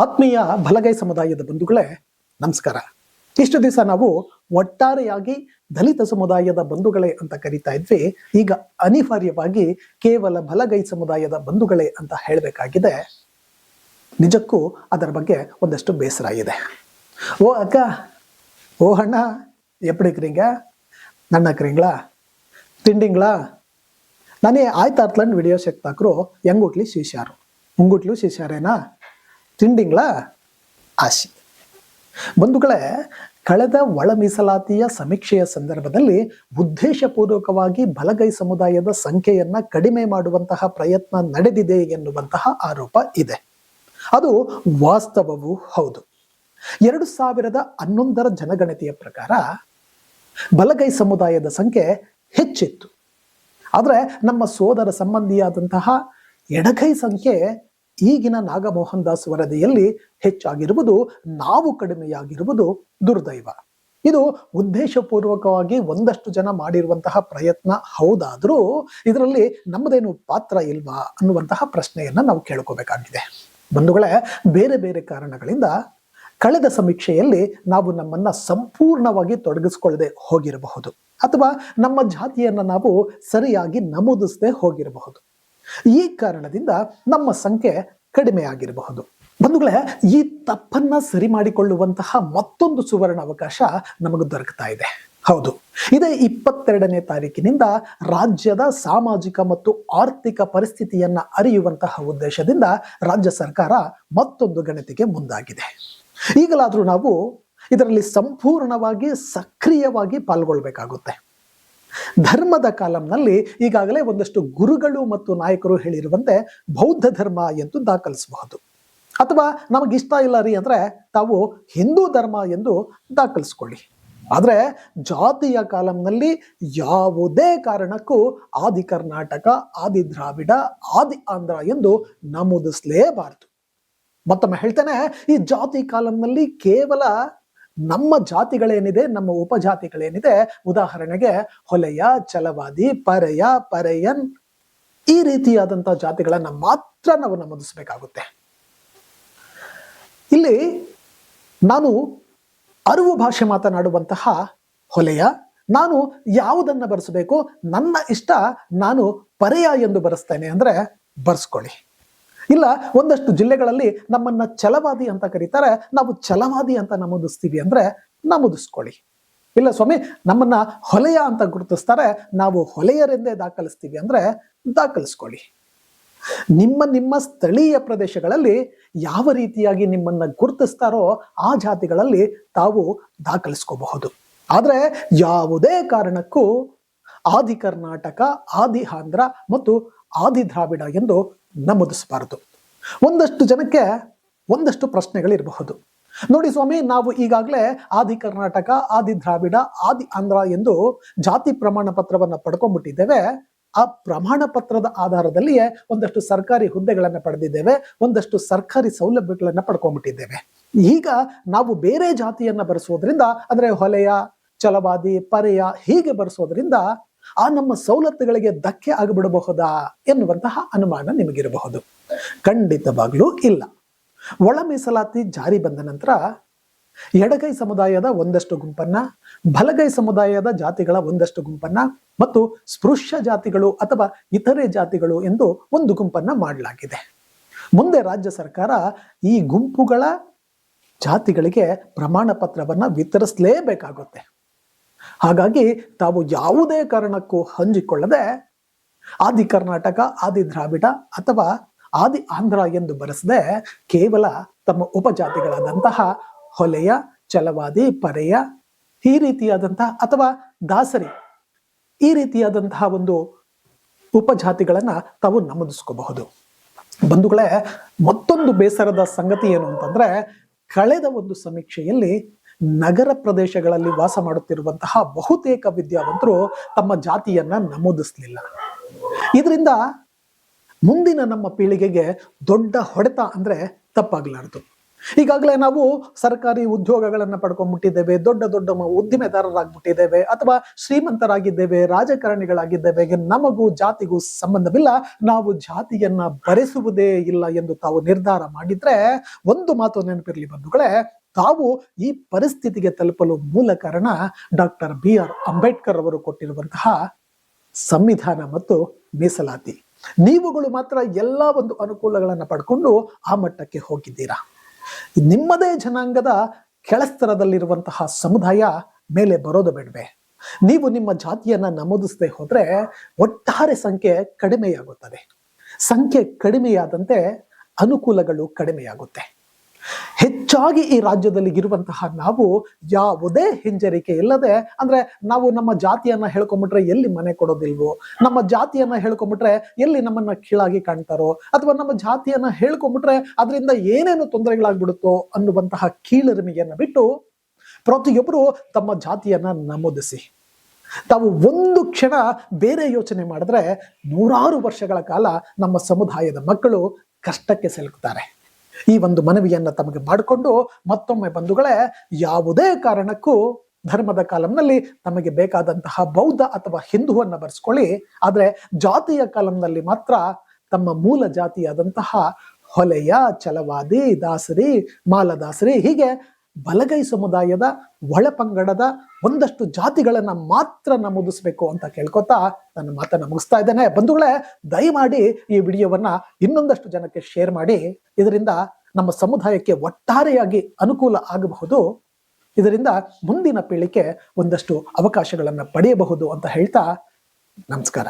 ಆತ್ಮೀಯ ಬಲಗೈ ಸಮುದಾಯದ ಬಂಧುಗಳೇ, ನಮಸ್ಕಾರ. ಇಷ್ಟು ದಿವಸ ನಾವು ಒಟ್ಟಾರೆಯಾಗಿ ದಲಿತ ಸಮುದಾಯದ ಬಂಧುಗಳೇ ಅಂತ ಕರಿತಾ ಇದ್ವಿ. ಈಗ ಅನಿವಾರ್ಯವಾಗಿ ಕೇವಲ ಬಲಗೈ ಸಮುದಾಯದ ಬಂಧುಗಳೇ ಅಂತ ಹೇಳಬೇಕಾಗಿದೆ. ನಿಜಕ್ಕೂ ಅದರ ಬಗ್ಗೆ ಒಂದಷ್ಟು ಬೇಸರ ಇದೆ. ಓ ಅಕ್ಕ, ಓ ಅಣ್ಣ ನನ್ನ ನನ್ನಕ್ರೀಂಗ್ಲಾ ತಿಂಡಿಂಗ್ಲಾ ನಾನೇ ಆಯ್ತಾರ್ತ್ಲಂಡ್ ವಿಡಿಯೋ ಶಕ್ತಾಕರು ಹೆಂಗುಟ್ಲಿ ಶೀಶಾರು. ಮುಂಗುಟ್ಲು ಶಿಷ್ಯಾರೇನಾ ತಿಂಡಿಂಗ್ಳಾ ಆಶಿ. ಬಂಧುಗಳೇ, ಕಳೆದ ಒಳ ಮೀಸಲಾತಿಯ ಸಮೀಕ್ಷೆಯ ಸಂದರ್ಭದಲ್ಲಿ ಉದ್ದೇಶಪೂರ್ವಕವಾಗಿ ಬಲಗೈ ಸಮುದಾಯದ ಸಂಖ್ಯೆಯನ್ನ ಕಡಿಮೆ ಮಾಡುವಂತಹ ಪ್ರಯತ್ನ ನಡೆದಿದೆ ಎನ್ನುವಂತಹ ಆರೋಪ ಇದೆ. ಅದು ವಾಸ್ತವವೂ ಹೌದು. ಎರಡು ಸಾವಿರದ ಹನ್ನೊಂದರ ಜನಗಣತಿಯ ಪ್ರಕಾರ ಬಲಗೈ ಸಮುದಾಯದ ಸಂಖ್ಯೆ ಹೆಚ್ಚಿತ್ತು. ಆದರೆ ನಮ್ಮ ಸೋದರ ಸಂಬಂಧಿಯಾದಂತಹ ಎಡಗೈ ಸಂಖ್ಯೆ ಈಗಿನ ನಾಗಮೋಹನ್ ದಾಸ್ ವರದಿಯಲ್ಲಿ ಹೆಚ್ಚಾಗಿರುವುದು ನಾವು ಕಡಿಮೆಯಾಗಿರುವುದು ದುರ್ದೈವ. ಇದು ಉದ್ದೇಶಪೂರ್ವಕವಾಗಿ ಒಂದಷ್ಟು ಜನ ಮಾಡಿರುವಂತಹ ಪ್ರಯತ್ನ ಹೌದಾದರೂ ಇದರಲ್ಲಿ ನಮ್ಮದೇನು ಪಾತ್ರ ಇಲ್ವಾ ಅನ್ನುವಂತಹ ಪ್ರಶ್ನೆಯನ್ನ ನಾವು ಕೇಳ್ಕೋಬೇಕಾಗಿದೆ. ಬಂಧುಗಳೇ, ಬೇರೆ ಬೇರೆ ಕಾರಣಗಳಿಂದ ಕಳೆದ ಸಮೀಕ್ಷೆಯಲ್ಲಿ ನಾವು ನಮ್ಮನ್ನ ಸಂಪೂರ್ಣವಾಗಿ ತೊಡಗಿಸ್ಕೊಳ್ಳದೆ ಹೋಗಿರಬಹುದು. ಅಥವಾ ನಮ್ಮ ಜಾತಿಯನ್ನ ನಾವು ಸರಿಯಾಗಿ ನಮೂದಿಸದೆ ಹೋಗಿರಬಹುದು. ಈ ಕಾರಣದಿಂದ ನಮ್ಮ ಸಂಖ್ಯೆ ಕಡಿಮೆ ಆಗಿರಬಹುದು ಬಂಧುಗಳೇ, ಈ ತಪ್ಪನ್ನ ಸರಿ ಮಾಡಿಕೊಳ್ಳುವಂತಹ ಮತ್ತೊಂದು ಸುವರ್ಣ ಅವಕಾಶ ನಮಗೆ ದೊರಕ್ತಾ ಇದೆ. ಹೌದು, ಇದೇ ಇಪ್ಪತ್ತೆರಡನೇ ತಾರೀಕಿನಿಂದ ರಾಜ್ಯದ ಸಾಮಾಜಿಕ ಮತ್ತು ಆರ್ಥಿಕ ಪರಿಸ್ಥಿತಿಯನ್ನ ಅರಿಯುವಂತಹ ಉದ್ದೇಶದಿಂದ ರಾಜ್ಯ ಸರ್ಕಾರ ಮತ್ತೊಂದು ಗಣತಿಗೆ ಮುಂದಾಗಿದೆ. ಈಗಲಾದ್ರೂ ನಾವು ಇದರಲ್ಲಿ ಸಂಪೂರ್ಣವಾಗಿ ಸಕ್ರಿಯವಾಗಿ ಪಾಲ್ಗೊಳ್ಬೇಕಾಗುತ್ತೆ. ಧರ್ಮದ ಕಾಲಂನಲ್ಲಿ ಈಗಾಗಲೇ ಒಂದಷ್ಟು ಗುರುಗಳು ಮತ್ತು ನಾಯಕರು ಹೇಳಿರುವಂತೆ ಬೌದ್ಧ ಧರ್ಮ ಎಂದು ದಾಖಲಿಸಬಹುದು. ಅಥವಾ ನಮಗಿಷ್ಟ ಇಲ್ಲ ರೀ ಅಂದ್ರೆ ತಾವು ಹಿಂದೂ ಧರ್ಮ ಎಂದು ದಾಖಲಿಸ್ಕೊಳ್ಳಿ. ಆದರೆ ಜಾತಿಯ ಕಾಲಂನಲ್ಲಿ ಯಾವುದೇ ಕಾರಣಕ್ಕೂ ಆದಿ ಕರ್ನಾಟಕ, ಆದಿ ದ್ರಾವಿಡ, ಆದಿ ಆಂಧ್ರ ಎಂದು ನಮೂದಿಸಲೇಬಾರದು. ಮತ್ತೊಮ್ಮೆ ಹೇಳ್ತೇನೆ, ಈ ಜಾತಿ ಕಾಲಂನಲ್ಲಿ ಕೇವಲ ನಮ್ಮ ಜಾತಿಗಳೇನಿದೆ, ನಮ್ಮ ಉಪಜಾತಿಗಳೇನಿದೆ, ಉದಾಹರಣೆಗೆ ಹೊಲೆಯ, ಛಲವಾದಿ, ಪರಯ, ಪರಯನ್, ಈ ರೀತಿಯಾದಂತಹ ಜಾತಿಗಳನ್ನ ಮಾತ್ರ ನಾವು ನಮೂದಿಸಬೇಕಾಗುತ್ತೆ. ಇಲ್ಲಿ ನಾನು ಅರಿವು ಭಾಷೆ ಮಾತನಾಡುವಂತಹ ಹೊಲೆಯ, ನಾನು ಯಾವುದನ್ನ ಬರೆಸಬೇಕು, ನನ್ನ ಇಷ್ಟ ನಾನು ಪರೆಯ ಎಂದು ಬರೆಸ್ತೇನೆ ಅಂದ್ರೆ ಬರ್ಸ್ಕೊಳ್ಳಿ. ಇಲ್ಲ, ಒಂದಷ್ಟು ಜಿಲ್ಲೆಗಳಲ್ಲಿ ನಮ್ಮನ್ನ ಛಲವಾದಿ ಅಂತ ಕರೀತಾರೆ. ನಾವು ಛಲವಾದಿ ಅಂತ ನಮೂದಿಸ್ತೀವಿ ಅಂದ್ರೆ ನಮೂದಿಸ್ಕೊಳ್ಳಿ. ಇಲ್ಲ ಸ್ವಾಮಿ, ನಮ್ಮನ್ನ ಹೊಲೆಯ ಅಂತ ಗುರುತಿಸ್ತಾರೆ. ನಾವು ಹೊಲೆಯರೆಂದೇ ದಾಖಲಿಸ್ತೀವಿ ಅಂದ್ರೆ ದಾಖಲಿಸ್ಕೊಳ್ಳಿ. ನಿಮ್ಮ ನಿಮ್ಮ ಸ್ಥಳೀಯ ಪ್ರದೇಶಗಳಲ್ಲಿ ಯಾವ ರೀತಿಯಾಗಿ ನಿಮ್ಮನ್ನ ಗುರುತಿಸ್ತಾರೋ ಆ ಜಾತಿಗಳಲ್ಲಿ ತಾವು ದಾಖಲಿಸ್ಕೋಬಹುದು. ಆದ್ರೆ ಯಾವುದೇ ಕಾರಣಕ್ಕೂ ಆದಿ ಕರ್ನಾಟಕ, ಆದಿ ಆಂಧ್ರ ಮತ್ತು ಆದಿ ದ್ರಾವಿಡ ಎಂದು ನಮೂದಿಸಬಾರದು. ಒಂದಷ್ಟು ಜನಕ್ಕೆ ಒಂದಷ್ಟು ಪ್ರಶ್ನೆಗಳಿರಬಹುದು. ನೋಡಿ ಸ್ವಾಮಿ, ನಾವು ಈಗಾಗಲೇ ಆದಿ ಕರ್ನಾಟಕ, ಆದಿ ದ್ರಾವಿಡ, ಆದಿ ಆಂಧ್ರ ಎಂದು ಜಾತಿ ಪ್ರಮಾಣ ಪತ್ರವನ್ನು ಪಡ್ಕೊಂಡ್ಬಿಟ್ಟಿದ್ದೇವೆ. ಆ ಪ್ರಮಾಣ ಪತ್ರದ ಆಧಾರದಲ್ಲಿಯೇ ಒಂದಷ್ಟು ಸರ್ಕಾರಿ ಹುದ್ದೆಗಳನ್ನು ಪಡೆದಿದ್ದೇವೆ, ಒಂದಷ್ಟು ಸರ್ಕಾರಿ ಸೌಲಭ್ಯಗಳನ್ನು ಪಡ್ಕೊಂಡ್ಬಿಟ್ಟಿದ್ದೇವೆ. ಈಗ ನಾವು ಬೇರೆ ಜಾತಿಯನ್ನ ಬರೆಸೋದ್ರಿಂದ, ಅಂದರೆ ಹೊಲೆಯ ಛಲವಾದಿ ಪರೆಯ ಹೀಗೆ ಬರೆಸೋದ್ರಿಂದ ಆ ನಮ್ಮ ಸವಲತ್ತುಗಳಿಗೆ ಧಕ್ಕೆ ಆಗಿಬಿಡಬಹುದಾ ಎನ್ನುವಂತಹ ಅನುಮಾನ ನಿಮಗಿರಬಹುದು. ಖಂಡಿತವಾಗ್ಲೂ ಇಲ್ಲ. ಒಳ ಮೀಸಲಾತಿ ಜಾರಿ ಬಂದ ನಂತರ ಎಡಗೈ ಸಮುದಾಯದ ಒಂದಷ್ಟು ಗುಂಪನ್ನ, ಬಲಗೈ ಸಮುದಾಯದ ಜಾತಿಗಳ ಒಂದಷ್ಟು ಗುಂಪನ್ನ ಮತ್ತು ಸ್ಪೃಶ್ಯ ಜಾತಿಗಳು ಅಥವಾ ಇತರೆ ಜಾತಿಗಳು ಎಂದು ಒಂದು ಗುಂಪನ್ನ ಮಾಡಲಾಗಿದೆ. ಮುಂದೆ ರಾಜ್ಯ ಸರ್ಕಾರ ಈ ಗುಂಪುಗಳ ಜಾತಿಗಳಿಗೆ ಪ್ರಮಾಣ ಪತ್ರವನ್ನ ವಿತರಿಸಲೇಬೇಕಾಗುತ್ತೆ. ಹಾಗಾಗಿ ತಾವು ಯಾವುದೇ ಕಾರಣಕ್ಕೂ ಹಂಚಿಕೊಳ್ಳದೆ ಆದಿ ಕರ್ನಾಟಕ, ಆದಿ ದ್ರಾವಿಡ ಅಥವಾ ಆದಿ ಆಂಧ್ರ ಎಂದು ಬರೆಸದೆ ಕೇವಲ ತಮ್ಮ ಉಪಜಾತಿಗಳಾದಂತಹ ಹೊಲೆಯ, ಚಲವಾದಿ, ಪರೆಯ ಈ ರೀತಿಯಾದಂತಹ ಅಥವಾ ದಾಸರಿ ಈ ರೀತಿಯಾದಂತಹ ಒಂದು ಉಪಜಾತಿಗಳನ್ನ ತಾವು ನಮೂದಿಸ್ಕೋಬಹುದು. ಬಂಧುಗಳೇ, ಮತ್ತೊಂದು ಬೇಸರದ ಸಂಗತಿ ಏನು ಅಂತಂದ್ರೆ, ಕಳೆದ ಒಂದು ಸಮೀಕ್ಷೆಯಲ್ಲಿ ನಗರ ಪ್ರದೇಶಗಳಲ್ಲಿ ವಾಸ ಮಾಡುತ್ತಿರುವಂತಹ ಬಹುತೇಕ ವಿದ್ಯಾವಂತರು ತಮ್ಮ ಜಾತಿಯನ್ನ ನಮೂದಿಸಲಿಲ್ಲ. ಇದರಿಂದ ಮುಂದಿನ ನಮ್ಮ ಪೀಳಿಗೆಗೆ ದೊಡ್ಡ ಹೊಡೆತ ಅಂದ್ರೆ ತಪ್ಪಾಗಲಾರದು. ಈಗಾಗಲೇ ನಾವು ಸರ್ಕಾರಿ ಉದ್ಯೋಗಗಳನ್ನ ಪಡ್ಕೊಂಡ್ಬಿಟ್ಟಿದ್ದೇವೆ, ದೊಡ್ಡ ದೊಡ್ಡ ಉದ್ದಿಮೆದಾರರಾಗ್ಬಿಟ್ಟಿದ್ದೇವೆ ಅಥವಾ ಶ್ರೀಮಂತರಾಗಿದ್ದೇವೆ, ರಾಜಕಾರಣಿಗಳಾಗಿದ್ದೇವೆ, ನಮಗೂ ಜಾತಿಗೂ ಸಂಬಂಧವಿಲ್ಲ, ನಾವು ಜಾತಿಯನ್ನ ಬರೆಸುವುದೇ ಇಲ್ಲ ಎಂದು ತಾವು ನಿರ್ಧಾರ ಮಾಡಿದ್ರೆ ಒಂದು ಮಾತು ನೆನಪಿರಲಿ ಬಂಧುಗಳೇ ತಾವು ಈ ಪರಿಸ್ಥಿತಿಗೆ ತಲುಪಲು ಮೂಲ ಕಾರಣ ಡಾಕ್ಟರ್ ಬಿ ಆರ್ ಅಂಬೇಡ್ಕರ್ ಅವರು ಕೊಟ್ಟಿರುವಂತಹ ಸಂವಿಧಾನ ಮತ್ತು ಮೀಸಲಾತಿ. ನೀವುಗಳು ಮಾತ್ರ ಎಲ್ಲ ಒಂದು ಅನುಕೂಲಗಳನ್ನ ಪಡ್ಕೊಂಡು ಆ ಮಟ್ಟಕ್ಕೆ ಹೋಗಿದ್ದೀರಾ? ನಿಮ್ಮದೇ ಜನಾಂಗದ ಕೆಳಸ್ತರದಲ್ಲಿರುವಂತಹ ಸಮುದಾಯ ಮೇಲೆ ಬರೋದು ಬೇಡವೆ. ನೀವು ನಿಮ್ಮ ಜಾತಿಯನ್ನ ನಮೂದಿಸದೆ ಹೋದ್ರೆ ಒಟ್ಟಾರೆ ಸಂಖ್ಯೆ ಕಡಿಮೆಯಾಗುತ್ತದೆ. ಸಂಖ್ಯೆ ಕಡಿಮೆಯಾದಂತೆ ಅನುಕೂಲಗಳು ಕಡಿಮೆಯಾಗುತ್ತೆ. ಹೆಚ್ಚಾಗಿ ಈ ರಾಜ್ಯದಲ್ಲಿ ಇರುವಂತಹ ನಾವು ಯಾವುದೇ ಹಿಂಜರಿಕೆ ಇಲ್ಲದೆ, ಅಂದ್ರೆ ನಾವು ನಮ್ಮ ಜಾತಿಯನ್ನ ಹೇಳ್ಕೊಂಬಿಟ್ರೆ ಎಲ್ಲಿ ಮನೆ ಕೊಡೋದಿಲ್ವೋ, ನಮ್ಮ ಜಾತಿಯನ್ನ ಹೇಳ್ಕೊಂಬಿಟ್ರೆ ಎಲ್ಲಿ ನಮ್ಮನ್ನ ಕೀಳಾಗಿ ಕಾಣ್ತಾರೋ, ಅಥವಾ ನಮ್ಮ ಜಾತಿಯನ್ನ ಹೇಳ್ಕೊಂಬಿಟ್ರೆ ಅದರಿಂದ ಏನೇನು ತೊಂದರೆಗಳಾಗ್ಬಿಡುತ್ತೋ ಅನ್ನುವಂತಹ ಕೀಳರಿಮೆಯನ್ನ ಬಿಟ್ಟು ಪ್ರತಿಯೊಬ್ಬರು ತಮ್ಮ ಜಾತಿಯನ್ನ ನಮೂದಿಸಿ. ತಾವು ಒಂದು ಕ್ಷಣ ಬೇರೆ ಯೋಚನೆ ಮಾಡಿದ್ರೆ ನೂರಾರು ವರ್ಷಗಳ ಕಾಲ ನಮ್ಮ ಸಮುದಾಯದ ಮಕ್ಕಳು ಕಷ್ಟಕ್ಕೆ ಸಿಲುಕ್ತಾರೆ. ಈ ಒಂದು ಮನವಿಯನ್ನ ತಮಗೆ ಮಾಡಿಕೊಂಡು ಮತ್ತೊಮ್ಮೆ ಬಂಧುಗಳೇ, ಯಾವುದೇ ಕಾರಣಕ್ಕೂ ಧರ್ಮದ ಕಾಲಂನಲ್ಲಿ ತಮಗೆ ಬೇಕಾದಂತಹ ಬೌದ್ಧ ಅಥವಾ ಹಿಂದುವನ್ನ ಬರೆಸ್ಕೊಳ್ಳಿ. ಆದ್ರೆ ಜಾತಿಯ ಕಾಲಂನಲ್ಲಿ ಮಾತ್ರ ತಮ್ಮ ಮೂಲ ಜಾತಿಯಾದಂತಹ ಹೊಲೆಯ ಛಲವಾದಿ ದಾಸರಿ, ಮಾಲದಾಸರಿ ಹೀಗೆ ಬಲಗೈ ಸಮುದಾಯದ ಒಳಪಂಗಡದ ಒಂದಷ್ಟು ಜಾತಿಗಳನ್ನು ಮಾತ್ರ ನಮೂದಿಸ್ಬೇಕು ಅಂತ ಕೇಳ್ಕೊತಾ ನನ್ನ ಮಾತನ್ನು ಮುಗಿಸ್ತಾ ಇದ್ದೇನೆ. ಬಂಧುಗಳೇ, ದಯಮಾಡಿ ಈ ವಿಡಿಯೋವನ್ನ ಇನ್ನೊಂದಷ್ಟು ಜನಕ್ಕೆ ಶೇರ್ ಮಾಡಿ. ಇದರಿಂದ ನಮ್ಮ ಸಮುದಾಯಕ್ಕೆ ಒಟ್ಟಾರೆಯಾಗಿ ಅನುಕೂಲ ಆಗಬಹುದು. ಇದರಿಂದ ಮುಂದಿನ ಪೀಳಿಗೆ ಒಂದಷ್ಟು ಅವಕಾಶಗಳನ್ನು ಪಡೆಯಬಹುದು ಅಂತ ಹೇಳ್ತಾ ನಮಸ್ಕಾರ.